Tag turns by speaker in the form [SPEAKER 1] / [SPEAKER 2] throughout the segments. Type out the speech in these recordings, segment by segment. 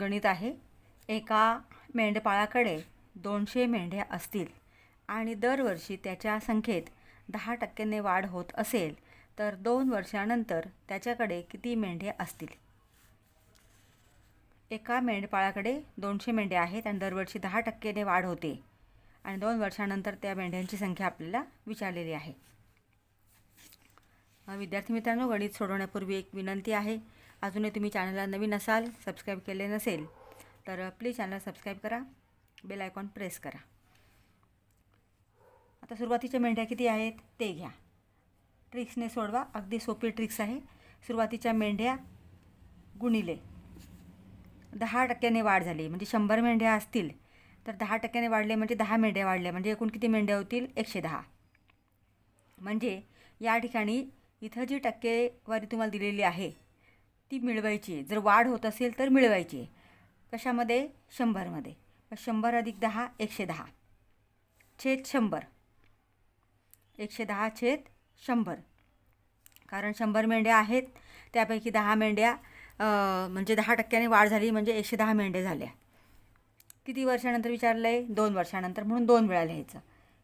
[SPEAKER 1] गणित आहे. एका मेंढपाळाकडे दोनशे मेंढ्या असतील आणि दरवर्षी त्याच्या संख्येत दहा टक्क्याने वाढ होत असेल तर दोन वर्षानंतर त्याच्याकडे किती मेंढ्या असतील? एका मेंढपाळाकडे दोनशे मेंढ्या आहेत आणि दरवर्षी दहा टक्क्याने वाढ होते आणि दोन वर्षानंतर त्या मेंढ्यांची संख्या आपल्याला विचारलेली आहे. विद्यार्थी मित्रांनो गणित सोडवण्यापूर्वी एक विनंती आहे. अजूनही तुम्ही चॅनलला नवीन असाल सबस्क्राईब केले नसेल तर प्लीज चॅनल सबस्क्राईब करा बेल आयकॉन प्रेस करा. आता सुरुवातीच्या मेंढ्या किती आहेत ते घ्या. ट्रिक्सने सोडवा अगदी सोपी ट्रिक्स आहे. सुरुवातीच्या मेंढ्या गुणिले. दहा टक्क्याने वाढ झाली म्हणजे शंभर मेंढ्या असतील तर दहा टक्क्याने वाढले म्हणजे दहा मेंढ्या वाढल्या म्हणजे एकूण किती मेंढ्या होतील? एकशे दहा. म्हणजे या ठिकाणी इथं जी टक्केवारी तुम्हाला दिलेली आहे ती मिळवायची. आहे जर वाढ होत असेल तर मिळवायची. आहे कशामध्ये? शंभरमध्ये. शंभर अधिक दहा एकशे दहा. छेद शंभर. एकशे दहा छेद शंभर. कारण शंभर मेंढ्या आहेत. त्यापैकी दहा मेंढ्या म्हणजे दहा टक्क्याने वाढ झाली म्हणजे एकशे दहा मेंढ्या झाल्या. किती वर्षानंतर विचारलं आहे दोन वर्षानंतर म्हणून दोन वेळा लिहायचं.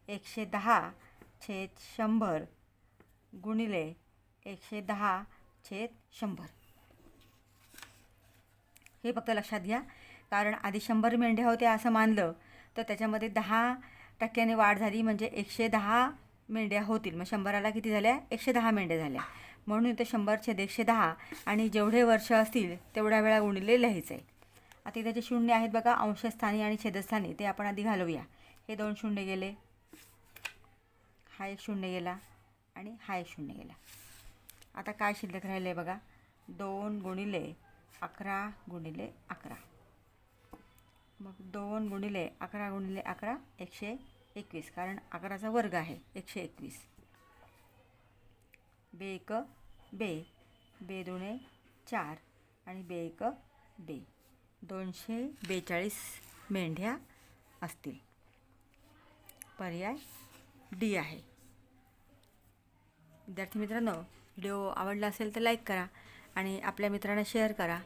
[SPEAKER 1] एकशे दहा छेद शंभर गुणिले एकशे दहा छेद शंभर. हे फक्त लक्षात घ्या. कारण आधी शंभर मेंढ्या होत्या असं मानलं तर त्याच्यामध्ये दहा टक्क्याने वाढ झाली म्हणजे एकशे दहा मेंढ्या होतील. मग शंभराला किती झाल्या? एकशे दहा मेंढ्या झाल्या. म्हणून इथं शंभर छेद एकशे दहा आणि जेवढे वर्ष असतील तेवढ्या वेळा गुणिले लिहायचं आहे आता इथे जे शून्य आहेत बघा अंशस्थानी आणि छेदस्थानी ते आपण आधी घालवूया. हे दोन शून्य गेले. हा एक शून्य गेला आणि हा एक शून्य गेला. आता काय शिल्लक राहिलं आहे बघा? दोन गुणिले अकरा गुणिले अकरा. मग दोन गुणिले अकरा गुणिले अकरा एकशे एकवीस. कारण अकराचा वर्ग आहे एकशे एकवीस. बे एक बे. बे दोने चार आणि बे एक बे. दोनशे बेचाळीस मेंढ्या असतील. पर्याय डी आहे. विद्यार्थी मित्रांनो व्हिडिओ आवडला असेल तर लाईक करा. आणि आपल्या मित्रांना शेअर करा.